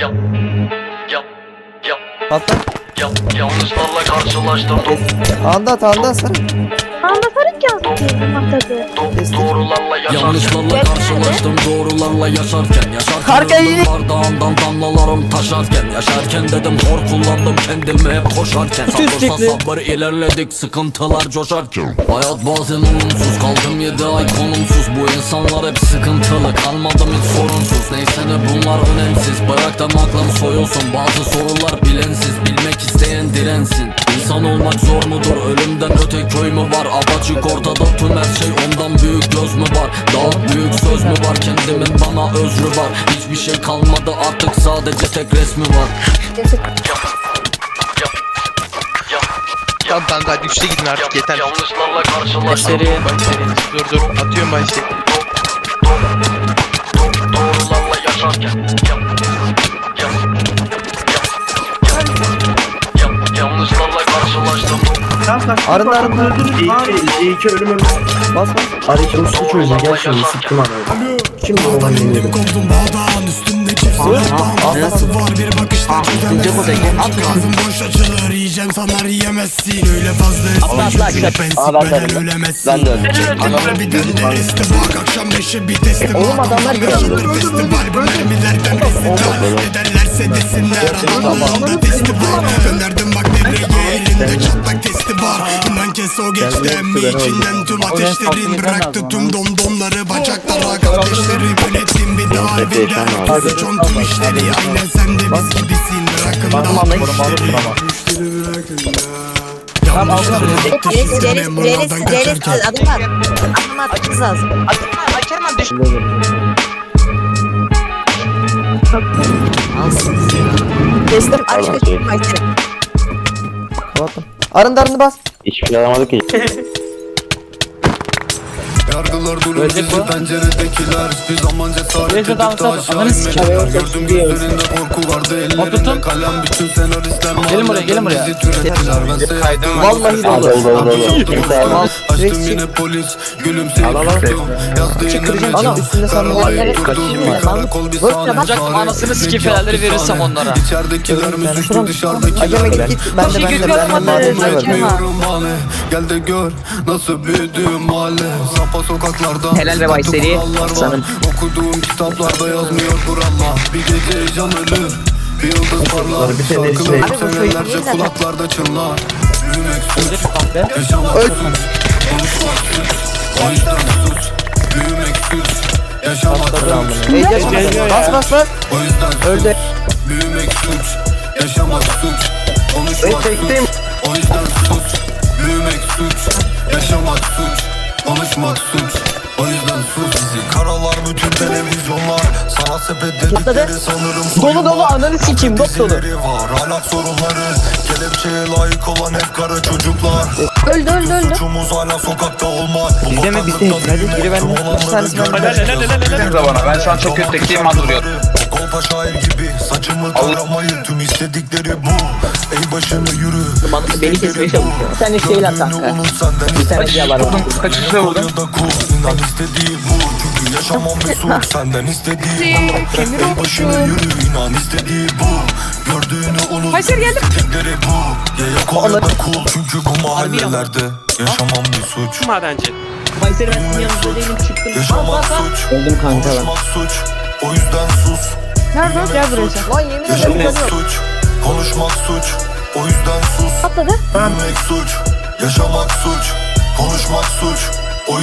Ya, ya, ya, Patla. ya, yanlışlarla karşılaştım. Do, Anda at anda sarı. Anlatarak yazdım atadı. do, Destek. doğrularla yaşarken. Yanlışlarla karşılaştım doğrularla yaşarken. Yaşarken öldüm iyi. bardağımdan damlalarım taşarken. Yaşarken dedim hor kullandım kendimi hep koşarken. Sabırsa sabır ilerledik sıkıntılar coşarken. Hayat bazen olumsuz kaldım yedi ay konumsuz. Bu insanlar hep sıkıntılı kalmadım hiç sorunsuz. Neyse ne bunlar önemsiz bıraktım aklım soyulsun. Bazı sorular bilensiz bilmek isteyen dirensin. İnsan olmak zor mudur ölümden öte köy mü var Apaçık ortada tüm her şey ondan büyük göz mü var Daha büyük söz mü var kendimin bana özrü var Hiçbir şey kalmadı artık sadece tek resmi var Tamam kanka hadi üçte gidin artık yeter. yanlışlarla karşılaştım. Seri. Dur dur atıyorum ben şey. Do, doğrularla yaşarken. Arındı arındı. İyi ki ölümüm. Bas bas. Arayıp Ruslu çocuğu gel şimdi sıktım anayı. Kim bu olan dinledim? Nasıl? var bir bakışta İnce bu. At. Ağzım boş açılır yiyeceğim sanar yiyemezsin Öyle fazla Atla, atla, sikmeden öyle. ölemezsin Ben de öyle. Anamı bir dende resti bak akşam beşe bir teslim Oğlum adamlar Yaşanır festival bu mermilerden resital Ederlerse desinler adamın aldı testi var o geçti emmi içinden. tüm ateşlerin Bıraktı tüm domdomları bacaklara kardeşleri Yönettim bir daha elveda Herkes on tüm işleri Aynen sen de biz gibisin. Bırakın daha müşteri Müşteri bırakın ya Tamam, Yanlışlar Reis, sizden reis, memurlardan reis, reis, kaçarken. Adım var. Adım atmanız lazım. Kestim aç Kayseri. Kapattım. Arındı arındı bas. Hiçbir şey alamadık ki. Yargılar durur penceredekiler. Hiçbir zaman cesaret edip de aşağı inmediler. Gördüm gözlerinde korku vardı ellerinde kalem. Bütün senaristler Gelin buraya, gelin buraya. bizi türettiler Ben seyrettim Vallahi dolu. Açtım yine polis Gülümseyip sustum Yazdı var. Karalayıp durdum Bir karakol bir sahne. Hocam anasını sikeyim fenerleri verirsem onlara. İçeridekiler mi suçlu dışarıdakiler. Ben de ben de ben de Gel de gör nasıl büyüdüğüm mahalle. Sapa sokaklarda Helal ve Bay katı Seri. kurallar var. Sanırım. Okuduğum kitaplarda yazmıyor kurallar. Bir gece can ölür. Bir yıldız parlar. bir sene Şarkılar içine- Abi bu senelerce kulaklarda çınlar. Büyümek suç. Yaşamak suç. Konuşmak suç. O yüzden suç. Büyümek suç. Yaşamak suç. bas bas bas. O yüzden Öldü. Büyümek suç, yaşamak suç, konuşmak suç. O yüzden suç, büyümek suç, yaşamak suç, konuşmak suç o yüzden sus Bizi karalar bütün televizyonlar Sana sepet dedikleri sanırım Dolu dolu ananı sikeyim dop dolu. Dizileri var ahlak sorunları Kelepçeye layık olan hep kara çocuklar Öldü öldü öldü. Suçumuz hala sokakta olmak Bu Bizde mi? Bizde. Hadi, biri tanesi olanları benden. görmek. bana. Ben şu an çok kötü tekliyim duruyorum. Kolpa şair gibi saçımı taramayı tüm istedikleri bu. Ey başını yürü beni kesmeye çalışıyor. Sen değil lan Gördüğünü kanka. senden tane istediği şey var. bu. Vurdum, inan istediği bu. Çünkü yaşamam bir suç senden istediği bu. Ey başını yürü inan istediği bu. Gördüğünü unut Hayır geldim bu. Ya yok ol ya da cool Çünkü bu mahallelerde Yaşamam bir suç. Madenci. Kayseri ben sizin yanınızda değilim çıktım. Yaşamak suç. Öldüm kanka ben. O yüzden sus Nerede? Gel buraya. Lan yemin ederim suç, konuşmak suç, o yüzden sus. Atladı. Büyümek suç, yaşamak suç, konuşmak suç,